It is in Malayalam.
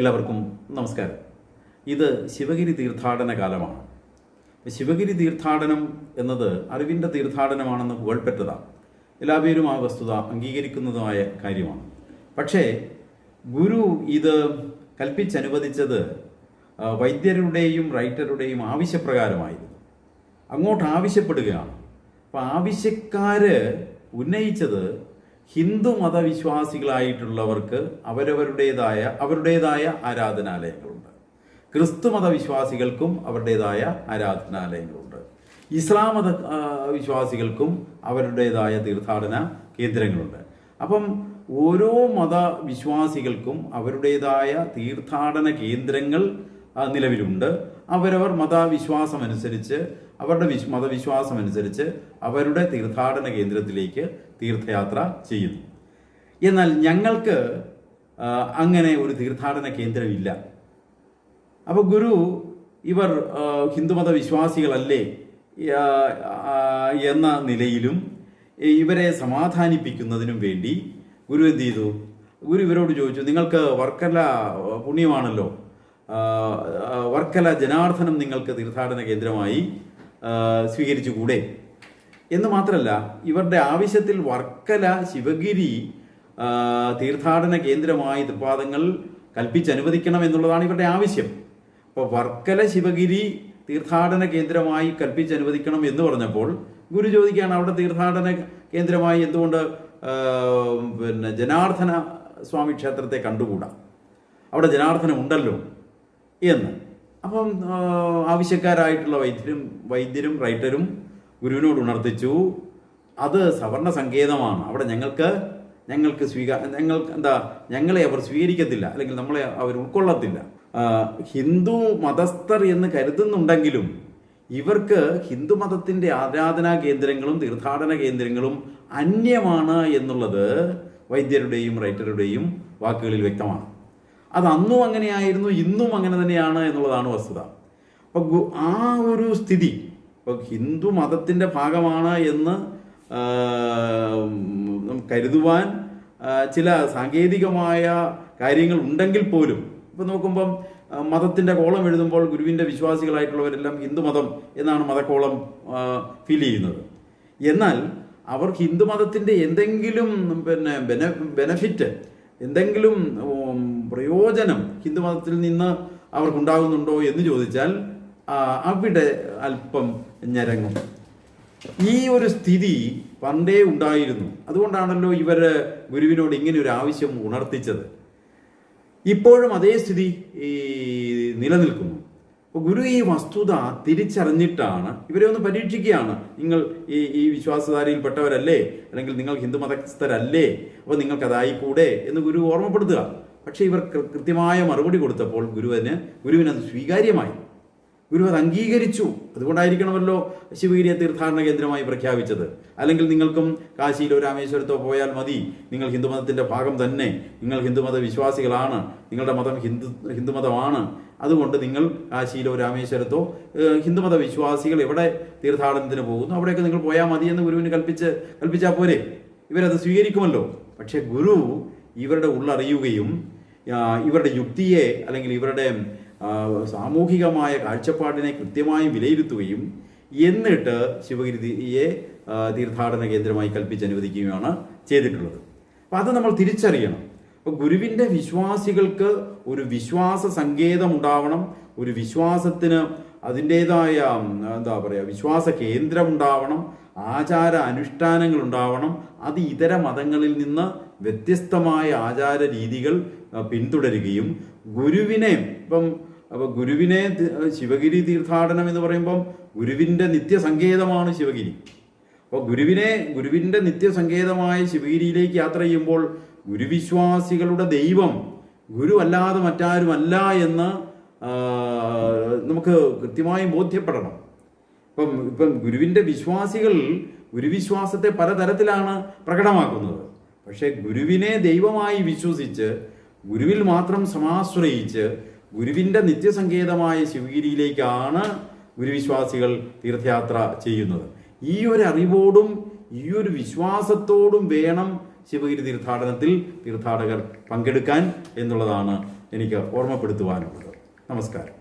എല്ലാവർക്കും നമസ്കാരം. ഇത് ശിവഗിരി തീർത്ഥാടന കാലമാണ്. ശിവഗിരി തീർത്ഥാടനം എന്നത് അറിവിന്റെ തീർത്ഥാടനമാണെന്ന് പുകഴ്പെറ്റതാണ് എല്ലാവരും ആ വസ്തുത അംഗീകരിക്കുന്നതുമായ കാര്യമാണ്. പക്ഷേ ഗുരു ഇത് കൽപ്പിച്ചനുവദിച്ചത് വൈദ്യരുടെയും റൈറ്ററുടെയും ആവശ്യപ്രകാരമായിരുന്നു. അങ്ങോട്ട് ആവശ്യപ്പെടുകയാണ്. അപ്പോൾ ആവശ്യക്കാർ ഉന്നയിച്ചത് ഹിന്ദു മതവിശ്വാസികളായിട്ടുള്ളവർക്ക് അവരവരുടേതായ അവരുടേതായ ആരാധനാലയങ്ങളുണ്ട്. ക്രിസ്തു മതവിശ്വാസികൾക്കും അവരുടേതായ ആരാധനാലയങ്ങളുണ്ട്. ഇസ്ലാം മത വിശ്വാസികൾക്കും അവരുടേതായ തീർത്ഥാടന കേന്ദ്രങ്ങളുണ്ട്. അപ്പം ഓരോ മതവിശ്വാസികൾക്കും അവരുടേതായ തീർത്ഥാടന കേന്ദ്രങ്ങൾ നിലവിലുണ്ട്. അവരവർ മതവിശ്വാസമനുസരിച്ച് അവരുടെ വിശ് മതവിശ്വാസമനുസരിച്ച് അവരുടെ തീർത്ഥാടന കേന്ദ്രത്തിലേക്ക് തീർത്ഥയാത്ര ചെയ്യുന്നു. എന്നാൽ ഞങ്ങൾക്ക് അങ്ങനെ ഒരു തീർത്ഥാടന കേന്ദ്രമില്ല. അപ്പോൾ ഗുരു ഇവർ ഹിന്ദുമത വിശ്വാസികളല്ലേ എന്ന നിലയിലും ഇവരെ സമാധാനിപ്പിക്കുന്നതിനും വേണ്ടി ഗുരു എന്ത് ചെയ്തു? ഗുരു ഇവരോട് ചോദിച്ചു നിങ്ങൾക്ക് വർക്കല പുണ്യമാണല്ലോ? വർക്കല ജനാർദ്ദനം നിങ്ങൾക്ക് തീർത്ഥാടന കേന്ദ്രമായി സ്വീകരിച്ചുകൂടെ? എന്ന് മാത്രമല്ല ഇവരുടെ ആവശ്യത്തിൽ വർക്കല ശിവഗിരി തീർത്ഥാടന കേന്ദ്രമായി തൃപ്പാദങ്ങൾ കൽപ്പിച്ചനുവദിക്കണം എന്നുള്ളതാണ് ഇവരുടെ ആവശ്യം. അപ്പോൾ വർക്കല ശിവഗിരി തീർത്ഥാടന കേന്ദ്രമായി കൽപ്പിച്ചനുവദിക്കണം എന്ന് പറഞ്ഞപ്പോൾ ഗുരു ചോദിക്കുകയാണ് അവിടെ തീർത്ഥാടന കേന്ദ്രമായി എന്തുകൊണ്ട് പിന്നെ ജനാർദ്ദന സ്വാമി ക്ഷേത്രത്തെ കണ്ടുകൂടാ? അവിടെ ജനാർദ്ദനം ഉണ്ടല്ലോ. എന്ന്. അപ്പം ആവശ്യക്കാരായിട്ടുള്ള വൈദ്യരും വൈദ്യരും റൈറ്ററും ഗുരുവിനോട് ഉണർത്തിച്ചു. അത് സവർണ സങ്കേതമാണ്. അവിടെ ഞങ്ങൾക്ക് ഞങ്ങൾക്ക് സ്വീകാ ഞങ്ങൾക്ക് എന്താ ഞങ്ങളെ അവർ സ്വീകരിക്കത്തില്ല. അല്ലെങ്കിൽ നമ്മളെ അവർ ഉൾക്കൊള്ളത്തില്ല. ഹിന്ദു മതസ്ഥർ എന്ന് കരുതുന്നുണ്ടെങ്കിലും ഇവർക്ക് ഹിന്ദു മതത്തിന്റെ ആരാധനാ കേന്ദ്രങ്ങളും തീർത്ഥാടന കേന്ദ്രങ്ങളും അന്യമാണ് എന്നുള്ളത് വൈദ്യരുടെയും റൈറ്ററുടെയും വാക്കുകളിൽ വ്യക്തമാണ്. അത് അന്നും അങ്ങനെയായിരുന്നു ഇന്നും അങ്ങനെ തന്നെയാണ് എന്നുള്ളതാണ് വസ്തുത. അപ്പോൾ ആ ഒരു സ്ഥിതി ഇപ്പോൾ ഹിന്ദു മതത്തിന്റെ ഭാഗമാണ് എന്ന് കരുതുവാൻ ചില സാങ്കേതികമായ കാര്യങ്ങൾ ഉണ്ടെങ്കിൽ പോലും ഇപ്പം നോക്കുമ്പം മതത്തിന്റെ കോളം എഴുതുമ്പോൾ ഗുരുവിന്റെ വിശ്വാസികളായിട്ടുള്ളവരെല്ലാം ഹിന്ദുമതം എന്നാണ് മതക്കോളം ഫീൽ ചെയ്യുന്നത്. എന്നാൽ അവർ ഹിന്ദുമതത്തിന്റെ എന്തെങ്കിലും പിന്നെ ബെന ബെനഫിറ്റ് എന്തെങ്കിലും പ്രയോജനം ഹിന്ദുമതത്തിൽ നിന്ന് അവർക്കുണ്ടാകുന്നുണ്ടോ എന്ന് ചോദിച്ചാൽ അവിടെ അല്പം ഞരങ്ങും. ഈ ഒരു സ്ഥിതി പണ്ടേ ഉണ്ടായിരുന്നു. അതുകൊണ്ടാണല്ലോ ഇവർ ഗുരുവിനോട് ഇങ്ങനെ ഒരു ആവശ്യം ഉണർത്തിച്ചത്. ഇപ്പോഴും അതേ സ്ഥിതി ഈ നിലനിൽക്കുന്നു. അപ്പോൾ ഗുരു ഈ വസ്തുത തിരിച്ചറിഞ്ഞിട്ടാണ് ഇവരെ ഒന്ന് പരീക്ഷിക്കുകയാണ്. നിങ്ങൾ ഈ ഈ വിശ്വാസധാരയിൽപ്പെട്ടവരല്ലേ? അല്ലെങ്കിൽ നിങ്ങൾ ഹിന്ദു മതസ്ഥരല്ലേ അപ്പോൾ നിങ്ങൾക്കതായിക്കൂടെ എന്ന് ഗുരു ഓർമ്മപ്പെടുത്തുക. പക്ഷേ ഇവർ കൃത്യമായ മറുപടി കൊടുത്തപ്പോൾ ഗുരുവിന് ഗുരുവിനത് സ്വീകാര്യമായി. ഗുരു അത് അംഗീകരിച്ചു. അതുകൊണ്ടായിരിക്കണമല്ലോ ശിവഗിരിയെ തീർത്ഥാടന കേന്ദ്രമായി പ്രഖ്യാപിച്ചത്. അല്ലെങ്കിൽ നിങ്ങൾക്കും കാശിയിലോ രാമേശ്വരത്തോ പോയാൽ മതി. നിങ്ങൾ ഹിന്ദുമതത്തിന്റെ ഭാഗം തന്നെ. നിങ്ങൾ ഹിന്ദുമത വിശ്വാസികളാണ്. നിങ്ങളുടെ മതം ഹിന്ദു ഹിന്ദുമതമാണ്. അതുകൊണ്ട് നിങ്ങൾ കാശിയിലോ രാമേശ്വരത്തോ ഹിന്ദുമത വിശ്വാസികൾ എവിടെ തീർത്ഥാടനത്തിന് പോകുന്നു? അവിടെയൊക്കെ നിങ്ങൾ പോയാൽ മതി എന്ന് ഗുരുവിന് കൽപ്പിച്ച് കൽപ്പിച്ചാൽ പോരെ. ഇവരത് സ്വീകരിക്കുമല്ലോ. പക്ഷേ ഗുരു ഇവരുടെ ഉള്ളറിയുകയും ഇവരുടെ യുക്തിയെ അല്ലെങ്കിൽ ഇവരുടെ സാമൂഹികമായ കാഴ്ചപ്പാടിനെ കൃത്യമായി വിലയിരുത്തുകയും എന്നിട്ട് ശിവഗിരിയെ തീർത്ഥാടന കേന്ദ്രമായി കൽപ്പിച്ചനുവദിക്കുകയാണ് ചെയ്തിട്ടുള്ളത്. അപ്പം അത് നമ്മൾ തിരിച്ചറിയണം. അപ്പോൾ ഗുരുവിന്റെ വിശ്വാസികൾക്ക് ഒരു വിശ്വാസ സങ്കേതം ഉണ്ടാവണം. ഒരു വിശ്വാസത്തിന് അതിന്റേതായ എന്താ പറയുക വിശ്വാസ കേന്ദ്രം ഉണ്ടാവണം. ആചാര അനുഷ്ഠാനങ്ങൾ ഉണ്ടാവണം. അത് ഇതര മതങ്ങളിൽ നിന്ന് വ്യത്യസ്തമായ ആചാര രീതികൾ പിന്തുടരുകയും ഗുരുവിനെ ഇപ്പം അപ്പോൾ ഗുരുവിനെ ശിവഗിരി തീർത്ഥാടനം എന്ന് പറയുമ്പം ഗുരുവിന്റെ നിത്യസങ്കേതമാണ് ശിവഗിരി. അപ്പോൾ ഗുരുവിനെ ഗുരുവിന്റെ നിത്യസങ്കേതമായ ശിവഗിരിയിലേക്ക് യാത്ര ചെയ്യുമ്പോൾ ഗുരുവിശ്വാസികളുടെ ദൈവം ഗുരുവല്ലാതെ മറ്റാരുമല്ല എന്ന് നമുക്ക് കൃത്യമായി ബോധ്യപ്പെടണം. ഇപ്പം ഇപ്പം ഗുരുവിന്റെ വിശ്വാസികൾ ഗുരുവിശ്വാസത്തെ പലതരത്തിലാണ് പ്രകടമാക്കുന്നത്. പക്ഷേ ഗുരുവിനെ ദൈവമായി വിശ്വസിച്ച് ഗുരുവിൽ മാത്രം സമാശ്രയിച്ച് ഗുരുവിന്റെ നിത്യസങ്കേതമായ ശിവഗിരിയിലേക്കാണ് ഗുരുവിശ്വാസികൾ തീർത്ഥയാത്ര ചെയ്യുന്നത്. ഈ ഒരു അറിവോടും ഈ ഒരു വിശ്വാസത്തോടും വേണം ശിവഗിരി തീർത്ഥാടനത്തിൽ തീർത്ഥാടകർ പങ്കെടുക്കാൻ എന്നുള്ളതാണ് എനിക്ക് ഓർമ്മപ്പെടുത്തുവാനുള്ളത്. നമസ്കാരം.